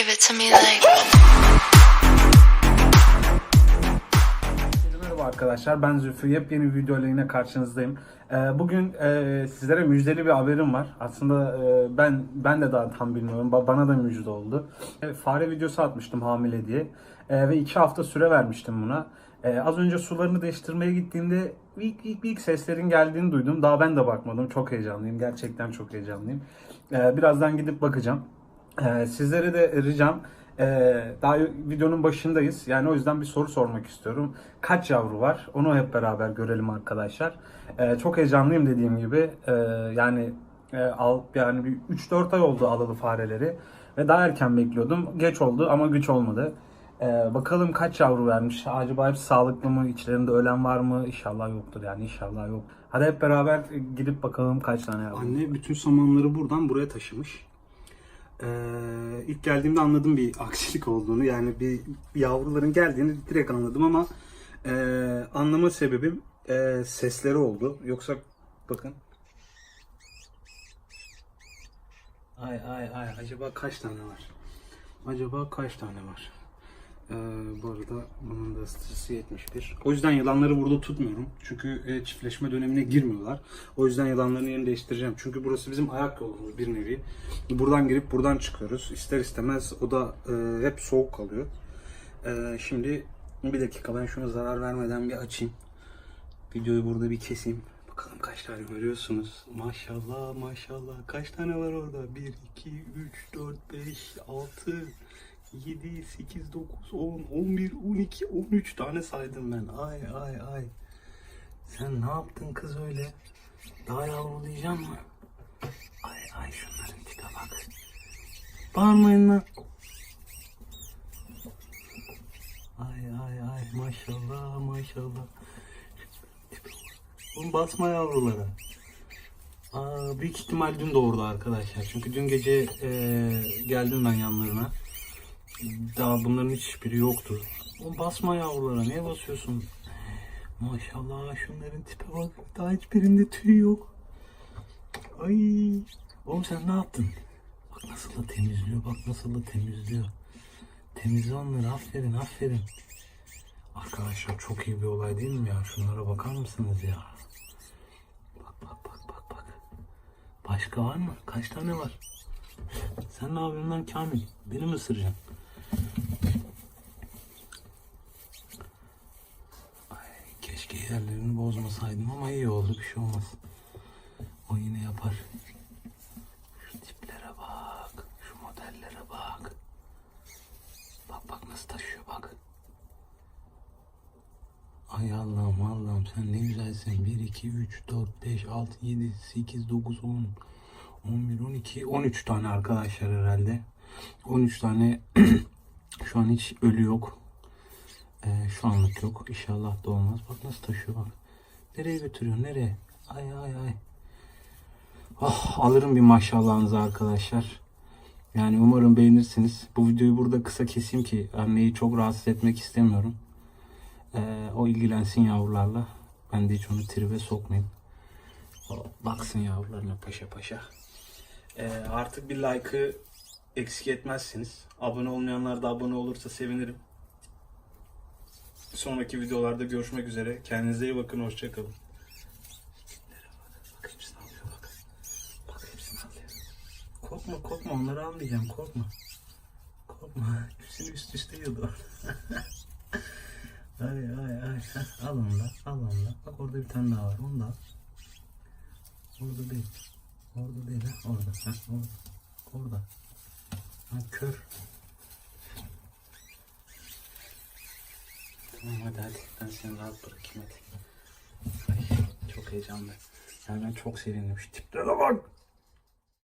Give it to me like. Merhaba arkadaşlar ben Zülfü yepyeni bir videoyla yine karşınızdayım. Ee, Bugün e, sizlere müjdeli bir haberim var. Aslında e, ben ben de daha tam bilmiyorum. Ba- Bana da müjde oldu. E, Fare videosu atmıştım hamile diye. Ve iki hafta süre vermiştim buna. Az önce sularını değiştirmeye gittiğimde ilk, ilk, ilk seslerin geldiğini duydum. Daha ben de bakmadım. Çok heyecanlıyım. Gerçekten çok heyecanlıyım. Birazdan gidip bakacağım. Ee, sizlere de ricam ee, daha videonun başındayız. Yani o yüzden bir soru sormak istiyorum. Kaç yavru var? Onu hep beraber görelim arkadaşlar. Ee, çok heyecanlıyım dediğim gibi. Ee, yani e, al yani bir 3-4 ay oldu alalı fareleri ve daha erken bekliyordum. Geç oldu ama güç olmadı. Ee, bakalım kaç yavru vermiş? Acaba hepsi sağlıklı mı? İçlerinde ölen var mı? İnşallah yoktur yani inşallah yok. Hadi hep beraber gidip bakalım kaç tane yavru. Anne bütün samanları buradan buraya taşımış. Ee, ilk geldiğimde anladım bir aksilik olduğunu. Yani bir yavruların geldiğini direkt anladım ama e, anlama sebebim e, sesleri oldu. Yoksa bakın. Ay ay ay acaba kaç tane var? Acaba kaç tane var? Ee, bu arada bunun da ısıtıcısı 71. O yüzden yılanları burada tutmuyorum. Çünkü e, çiftleşme dönemine girmiyorlar. O yüzden yılanların yerini değiştireceğim. Çünkü burası bizim ayak yolumuz bir nevi. Buradan girip buradan çıkıyoruz. İster istemez o da e, hep soğuk kalıyor. E, şimdi bir dakika ben şunu zarar vermeden bir açayım. Videoyu burada bir keseyim. Bakalım kaç tane görüyorsunuz. Maşallah maşallah. Kaç tane var orada? 1, 2, 3, 4, 5, 6, 7, 8, 9, 10, 11, 12, 13 tane saydım ben. Ay ay ay. Sen ne yaptın kız öyle? Daha yavrulayacak mı? Ay ay şunların tipe bak. Bağırmayın lan. Ay ay ay maşallah maşallah. Oğlum basma yavrulara. Aa, büyük ihtimal dün doğurdu arkadaşlar. Çünkü dün gece eee, geldim ben yanlarına. Daha bunların hiçbiri yoktu. Oğlum basma yavrulara. Niye basıyorsun? Maşallah şunların tipe bak. Daha hiçbirinde tüy yok. Ay. Oğlum sen ne yaptın? Bak nasıl da temizliyor. Bak nasıl da temizliyor. Temizle onları. Aferin aferin. Arkadaşlar çok iyi bir olay değil mi ya? Şunlara bakar mısınız ya? Bak bak bak bak bak. Başka var mı? Kaç tane var? Sen ne yapıyorsun lan Kamil? Beni mi ısıracaksın? Ay, keşke yerlerini bozmasaydım ama iyi oldu bir şey olmaz. O yine yapar. Şu tiplere bak. Şu modellere bak. Bak bak nasıl taşıyor bak. Ay Allah'ım Allah'ım sen ne güzelsin. 1, 2, 3, 4, 5, 6, 7, 8, 9, 10, 11, 12, 13 tane arkadaşlar herhalde. 13 tane şu an hiç ölü yok. Ee, şu anlık yok. İnşallah da olmaz. Bak nasıl taşıyor bak. Nereye götürüyor? Nereye? Ay ay ay. Oh, alırım bir maşallahınızı arkadaşlar. Yani umarım beğenirsiniz. Bu videoyu burada kısa keseyim ki anneyi çok rahatsız etmek istemiyorum. Ee, o ilgilensin yavrularla. Ben de hiç onu tribe sokmayayım. O baksın yavrularına paşa paşa. Ee, artık bir like'ı eksik etmezsiniz. Abone olmayanlar da abone olursa sevinirim. Sonraki videolarda görüşmek üzere. Kendinize iyi bakın. Hoşçakalın. Korkma korkma onları almayacağım korkma. Korkma. Hepsini üst üste yiyordu. ay ay ay. Heh, Al onu da. Al onu da. Bak orada bir tane daha var. Onu da al. Orada değil. Orada değil ha. Orada. Heh, orada. Orada. Ha, kör. Tamam hadi hadi. Ben seni rahat bırakayım hadi. Ay, çok heyecanlı. Yani ben çok sevindim. Şu tiplere bak.